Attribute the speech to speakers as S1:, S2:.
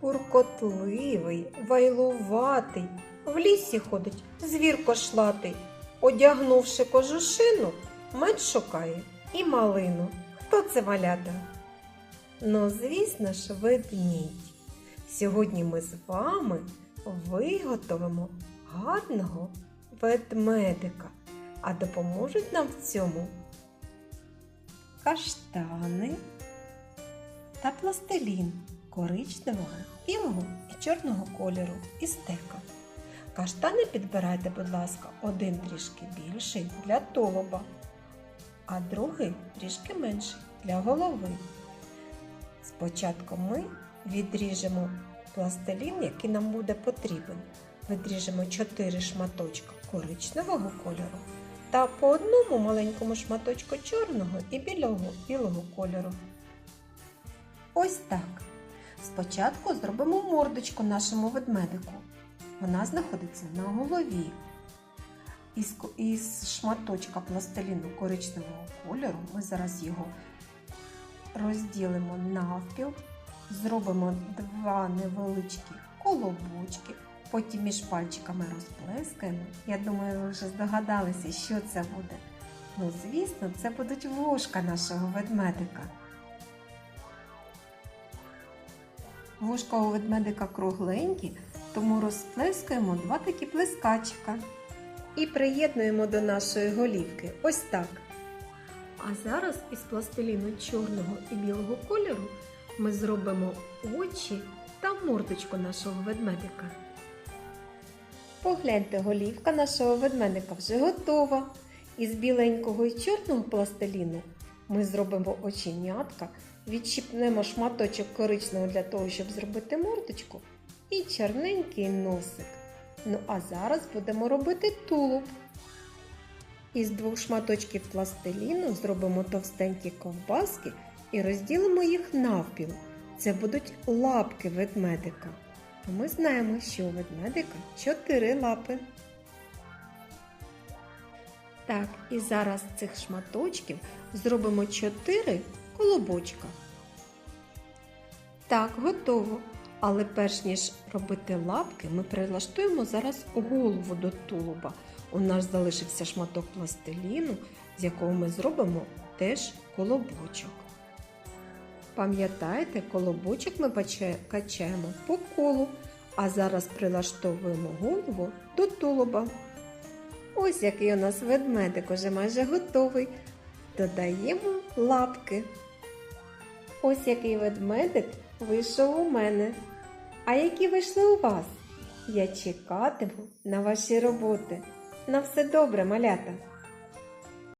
S1: Буркотливий, вайлуватий, в лісі ходить звір кошлатий. Одягнувши кожушину, мед шукає і малину. Хто це малята? Ну, звісно ж, ведмідь. Сьогодні ми з вами виготовимо гарного ведмедика, а допоможуть нам в цьому каштани та пластилін коричневого, білого і чорного кольору і стека. Каштани підбирайте, будь ласка, один трішки більший для тулуба, а другий трішки менший для голови. Спочатку ми відріжемо пластилін, який нам буде потрібен. Відріжемо 4 шматочка коричневого кольору та по одному маленькому шматочку чорного і білого, білого кольору. Ось так. Спочатку зробимо мордочку нашому ведмедику. Вона знаходиться на голові. Із, із шматочка пластиліну коричневого кольору ми зараз його розділимо навпіл, зробимо два невеличкі колобочки, потім між пальчиками розплескаємо. Я думаю, ви вже здогадалися, що це буде. Ну, звісно, це будуть вушка нашого ведмедика. Вушка у ведмедика кругленькі, тому розплескаємо два такі плескачика. І приєднуємо до нашої голівки. Ось так. А зараз із пластиліну чорного і білого кольору ми зробимо очі та мордочку нашого ведмедика. Погляньте, голівка нашого ведмедика вже готова. Із біленького і чорного пластиліну ми зробимо оченятка, відщипнемо шматочок коричневого для того, щоб зробити мордочку, і чорненький носик. Ну а зараз будемо робити тулуб. Із двох шматочків пластиліну зробимо товстенькі ковбаски і розділимо їх навпіл. Це будуть лапки ведмедика. Ми знаємо, що у ведмедика чотири лапи. Так, і зараз з цих шматочків зробимо чотири колобочка. Так, готово. Але перш ніж робити лапки, ми прилаштуємо зараз голову до тулуба. У нас залишився шматок пластиліну, з якого ми зробимо теж колобочок. Пам'ятаєте, колобочок ми качаємо по колу, а зараз прилаштовуємо голову до тулуба. Ось який у нас ведмедик уже майже готовий. Додаємо лапки. Ось який ведмедик вийшов у мене. А які вийшли у вас? Я чекатиму на ваші роботи. На все добре, малята!